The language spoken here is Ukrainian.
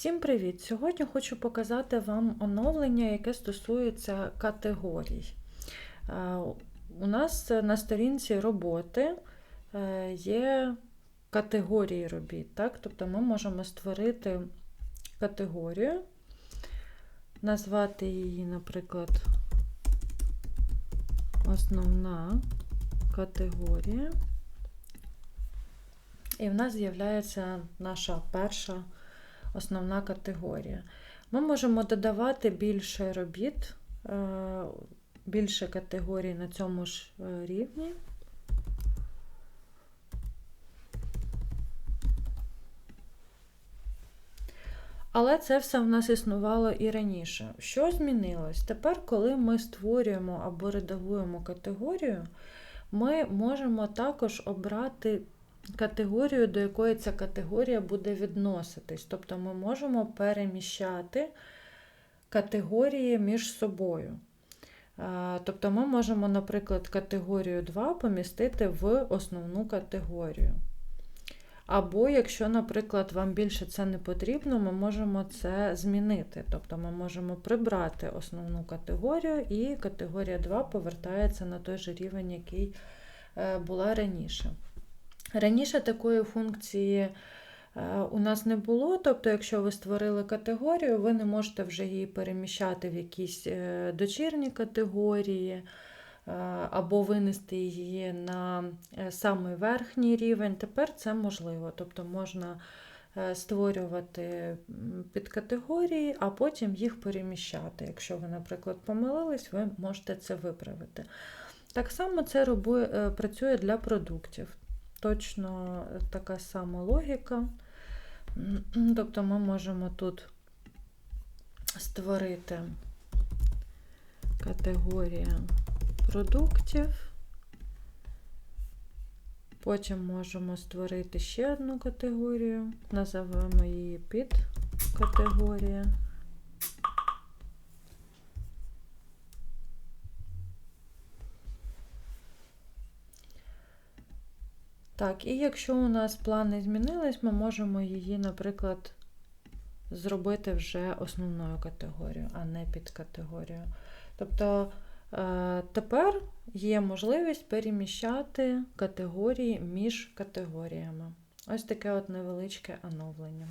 Всім привіт! Сьогодні хочу показати вам оновлення, яке стосується категорій. Е, У нас на сторінці роботи е, є категорії робіт. Так? Тобто ми можемо створити категорію, назвати її, наприклад, основна категорія. І в нас з'являється наша перша основна категорія. Ми можемо додавати більше робіт, е, більше категорій на цьому ж е, рівні. Але це все в нас існувало і раніше. Що змінилось? Тепер, коли ми створюємо або редагуємо категорію, ми можемо також обрати категорію, до якої ця категорія буде відноситись. Тобто ми можемо переміщати категорії між собою. Тобто ми можемо, наприклад, категорію 2 помістити в основну категорію. Або, якщо, наприклад, вам більше це не потрібно, ми можемо це змінити. Тобто ми можемо прибрати основну категорію, і категорія 2 повертається на той же рівень, який е, була раніше. Раніше такої функції е, у нас не було, тобто, якщо ви створили категорію, ви не можете вже її переміщати в якісь е, дочірні категорії, е, або винести її на самий верхній рівень. Тепер це можливо. Тобто можна створювати підкатегорії, а потім їх переміщати. Якщо ви, наприклад, помилились, ви можете це виправити. Так само це працює для продуктів точно така сама логіка. Тобто ми можемо тут створити категорія продуктів, потім можемо створити ще одну категорію, називаємо її підкатегорія. Так, і якщо у нас плани змінились, ми можемо її, наприклад, зробити вже основною категорією, а не підкатегорією. Тобто е, тепер є можливість переміщати категорії між категоріями. Ось таке от невеличке оновлення.